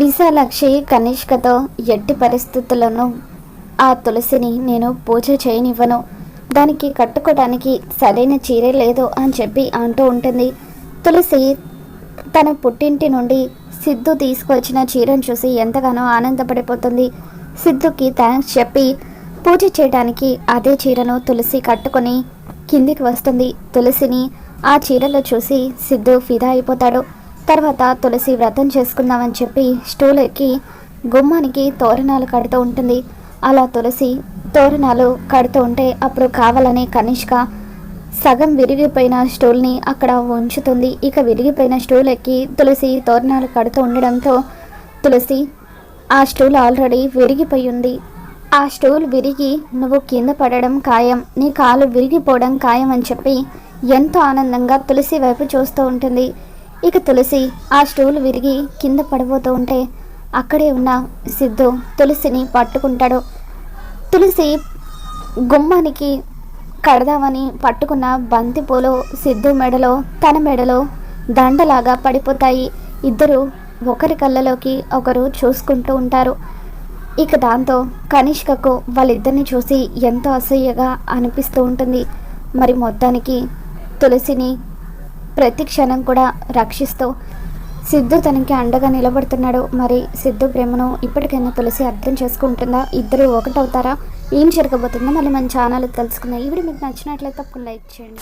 విశాలాక్షి కనిష్కతో ఎట్టి పరిస్థితుల్లోనూ ఆ తులసిని నేను పూజ చేయనివ్వను. దానికి కట్టుకోవడానికి సరైన చీరే లేదు అని చెప్పి అంటూ ఉంటుంది. తులసి తన పుట్టింటి నుండి సిద్ధు తీసుకొచ్చిన చీరను చూసి ఎంతగానో ఆనందపడిపోతుంది. సిద్ధుకి థ్యాంక్స్ చెప్పి పూజ చేయడానికి అదే చీరను తులసి కట్టుకొని కిందికి వస్తుంది. తులసిని ఆ చీరలో చూసి సిద్ధు ఫిదా అయిపోతాడు. తర్వాత తులసి వ్రతం చేసుకుందామని చెప్పి స్టూల్ ఎక్కి గుమ్మానికి తోరణాలు కడుతూ ఉంటుంది. అలా తులసి తోరణాలు కడుతూ ఉంటే అప్పుడు కావాలని కనిష్క సగం విరిగిపోయిన స్టూల్ని అక్కడ ఉంచుతుంది. ఇక విరిగిపోయిన స్టూల్ ఎక్కి తులసి తోరణాలు కడుతూ ఉండడంతో తులసి ఆ స్టూల్ ఆల్రెడీ విరిగిపోయి ఉంది. ఆ స్టూల్ విరిగి నువ్వు కింద పడడం ఖాయం. నీ కాలు విరిగిపోవడం ఖాయం అని చెప్పి ఎంతో ఆనందంగా తులసి వైపు చూస్తూ ఉంటుంది. ఇక తులసి ఆ స్టూల్ విరిగి కింద పడిపోతూ ఉంటే అక్కడే ఉన్న సిద్ధు తులసిని పట్టుకుంటాడు. తులసి గుమ్మానికి కడదామని పట్టుకున్న బంతిపూలు సిద్ధు మెడలో తన మెడలో దండలాగా పడిపోతాయి. ఇద్దరు ఒకరి కళ్ళలోకి ఒకరు చూసుకుంటూ ఉంటారు. ఇక దాంతో కనిష్కకు వాళ్ళిద్దరిని చూసి ఎంతో అసూయగా అనిపిస్తూ ఉంటుంది. మరి మొత్తానికి తులసిని ప్రతి క్షణం కూడా రక్షిస్తూ సిద్ధు తనకి అండగా నిలబడుతున్నాడు. మరి సిద్ధు ప్రేమను ఇప్పటికైనా తులసి అర్థం చేసుకుంటుందా? ఇద్దరు ఒకటవుతారా? ఏం జరగబోతుందో మళ్ళీ మన ఛానల్ తెలుసుకుందాం. ఈ వీడియో మీకు నచ్చినట్లయితే తప్పకుండా లైక్ చేయండి.